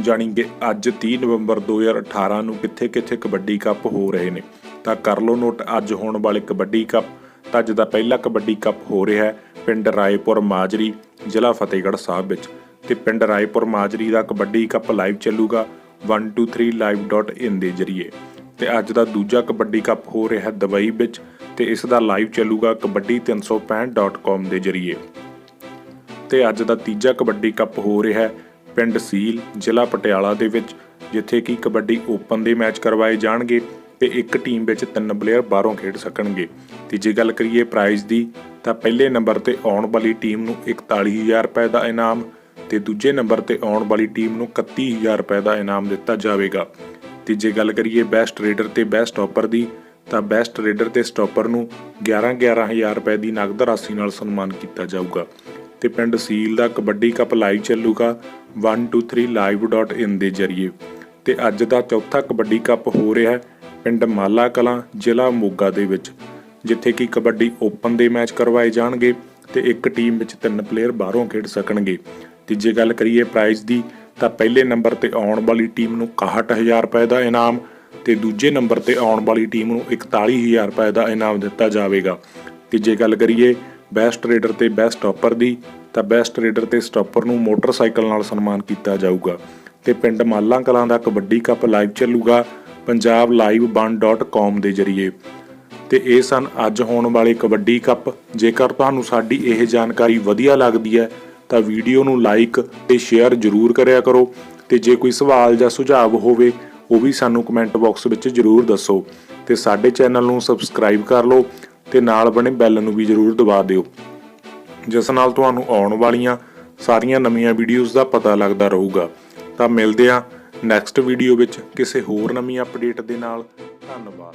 ਜਾਣੀ ਕਿ ਅੱਜ 30 ਨਵੰਬਰ 2018 ਨੂੰ ਕਿੱਥੇ-ਕਿੱਥੇ ਕਬੱਡੀ ਕੱਪ ਹੋ ਰਹੇ ਨੇ। ਤਾਂ ਕਰ ਲਓ ਨੋਟ, ਅੱਜ ਹੋਣ ਵਾਲੇ ਕਬੱਡੀ ਕੱਪ। ਤਾਂ ਅੱਜ ਦਾ ਪਹਿਲਾ ਕਬੱਡੀ ਕੱਪ ਹੋ ਰਿਹਾ ਹੈ ਪਿੰਡ ਰਾਏਪੁਰ ਮਾਜਰੀ, ਜ਼ਿਲ੍ਹਾ ਫਤਿਹਗੜ੍ਹ ਸਾਹਿਬ ਵਿੱਚ। ਤੇ ਪਿੰਡ ਰਾਏਪੁਰ ਮਾਜਰੀ ਦਾ ਕਬੱਡੀ ਕੱਪ ਲਾਈਵ ਚੱਲੂਗਾ 123live.in ਦੇ ਜ਼ਰੀਏ। ਤੇ ਅੱਜ ਦਾ ਦੂਜਾ ਕਬੱਡੀ ਕੱਪ ਹੋ ਰਿਹਾ ਹੈ ਦੁਬਈ ਵਿੱਚ ਤੇ ਇਸ ਦਾ ਲਾਈਵ ਚੱਲੂਗਾ ਕਬੱਡੀ365.com ਦੇ ਜ਼ਰੀਏ। ਤੇ ਅੱਜ ਦਾ ਤੀਜਾ ਕਬੱਡੀ ਕੱਪ ਹੋ ਰਿਹਾ ਹੈ ਪਿੰਡ ਸੀਲ ਜ਼ਿਲ੍ਹਾ ਪਟਿਆਲਾ ਦੇ ਵਿੱਚ, ਜਿੱਥੇ ਕਿ ਕਬੱਡੀ ਓਪਨ ਦੇ ਮੈਚ ਕਰਵਾਏ ਜਾਣਗੇ ਤੇ ਇੱਕ ਟੀਮ ਵਿੱਚ ਤਿੰਨ ਪਲੇਅਰ ਬਾਹਰੋਂ ਖੇਡ ਸਕਣਗੇ। ਤੇ ਜੇ ਗੱਲ ਕਰੀਏ ਪ੍ਰਾਈਜ਼ ਦੀ, ਤਾਂ ਪਹਿਲੇ ਨੰਬਰ ਤੇ ਆਉਣ ਵਾਲੀ ਟੀਮ ਨੂੰ 41000 ਰੁਪਏ ਦਾ ਇਨਾਮ ਤੇ ਦੂਜੇ ਨੰਬਰ ਤੇ ਆਉਣ ਵਾਲੀ ਟੀਮ ਨੂੰ 31000 ਰੁਪਏ ਦਾ ਇਨਾਮ ਦਿੱਤਾ ਜਾਵੇਗਾ। ਤੇ ਜੇ ਗੱਲ ਕਰੀਏ ਬੈਸਟ ਰੇਡਰ ਤੇ ਬੈਸਟ ਸਟਾਪਰ ਦੀ, ਤਾਂ ਬੈਸਟ ਰੇਡਰ ਤੇ ਸਟਾਪਰ ਨੂੰ 11-11000 ਰੁਪਏ ਦੀ ਨਗਦ ਰਾਸ਼ੀ ਨਾਲ ਸਨਮਾਨ ਕੀਤਾ ਜਾਊਗਾ। ਤੇ ਪਿੰਡ ਸੀਲ ਦਾ ਕਬੱਡੀ ਕੱਪ ਲਾਈਵ ਚੱਲੂਗਾ 123live.in ਦੇ ਜ਼ਰੀਏ। ਤੇ ਅੱਜ ਦਾ ਚੌਥਾ ਕਬੱਡੀ ਕੱਪ ਹੋ ਰਿਹਾ ਹੈ ਪਿੰਡ ਮਾਲਾ ਕਲਾਂ, ਜ਼ਿਲ੍ਹਾ ਮੋਗਾ ਦੇ ਵਿੱਚ, ਜਿੱਥੇ ਕਿ ਕਬੱਡੀ ਓਪਨ ਦੇ ਮੈਚ ਕਰਵਾਏ ਜਾਣਗੇ ਤੇ ਇੱਕ ਟੀਮ ਵਿੱਚ ਤਿੰਨ ਪਲੇਅਰ ਬਾਹਰੋਂ ਖੇਡ ਸਕਣਗੇ। ਤੇ ਜੇ ਗੱਲ ਕਰੀਏ ਪ੍ਰਾਈਜ਼ ਦੀ, ਤਾਂ ਪਹਿਲੇ ਨੰਬਰ ਤੇ ਆਉਣ ਵਾਲੀ ਟੀਮ ਨੂੰ 61000 ਰੁਪਏ ਦਾ ਇਨਾਮ ਤੇ ਦੂਜੇ ਨੰਬਰ ਤੇ ਆਉਣ ਵਾਲੀ ਟੀਮ ਨੂੰ 41000 ਰੁਪਏ ਦਾ ਇਨਾਮ ਦਿੱਤਾ ਜਾਵੇਗਾ। ਤੇ ਜੇ ਗੱਲ ਕਰੀਏ ਬੈਸਟ ਰੇਡਰ ਤੇ ਬੈਸਟ ਸਟਾਪਰ ਦੀ, ਤਾਂ ਬੈਸਟ ਰੇਡਰ ਤੇ ਸਟਾਪਰ ਨੂੰ ਮੋਟਰਸਾਈਕਲ ਨਾਲ ਸਨਮਾਨ ਕੀਤਾ ਜਾਊਗਾ। ਤੇ ਪਿੰਡ ਮਾਲਾਂ ਕਲਾਂ ਦਾ ਕਬੱਡੀ ਕੱਪ ਲਾਈਵ ਚੱਲੂਗਾ ਪੰਜਾਬ punjablive1.com ਦੇ ਜ਼ਰੀਏ। ਤੇ ਇਹ ਸਨ ਅੱਜ ਹੋਣ ਵਾਲੇ ਕਬੱਡੀ ਕੱਪ। ਜੇਕਰ ਤੁਹਾਨੂੰ ਸਾਡੀ ਇਹ ਜਾਣਕਾਰੀ ਵਧੀਆ ਲੱਗਦੀ ਹੈ, ਤਾਂ ਵੀਡੀਓ ਨੂੰ ਲਾਈਕ ਤੇ ਸ਼ੇਅਰ ਜ਼ਰੂਰ ਕਰਿਆ ਕਰੋ। ਤੇ ਜੇ ਕੋਈ ਸਵਾਲ ਜਾਂ ਸੁਝਾਅ ਹੋਵੇ, ਉਹ ਵੀ ਸਾਨੂੰ ਕਮੈਂਟ ਬਾਕਸ ਵਿੱਚ ਜ਼ਰੂਰ ਦੱਸੋ। ਤੇ ਸਾਡੇ ਚੈਨਲ ਨੂੰ ਸਬਸਕ੍ਰਾਈਬ ਕਰ ਲਓ ਤੇ ਨਾਲ ਬਣੇ ਬੈਲ ਨੂੰ ਵੀ ਜ਼ਰੂਰ ਦਬਾ ਦਿਓ। ਜਿਸ ਨਾਲ ਤੁਹਾਨੂੰ ਆਉਣ ਵਾਲੀਆਂ ਸਾਰੀਆਂ ਨਵੀਆਂ ਵੀਡੀਓਜ਼ ਦਾ ਪਤਾ ਲੱਗਦਾ ਰਹੂਗਾ। ਤਾਂ ਮਿਲਦੇ ਹਾਂ ਨੈਕਸਟ ਵੀਡੀਓ ਵਿੱਚ ਕਿਸੇ ਹੋਰ ਨਵੀਂ ਅਪਡੇਟ ਦੇ ਨਾਲ। ਧੰਨਵਾਦ।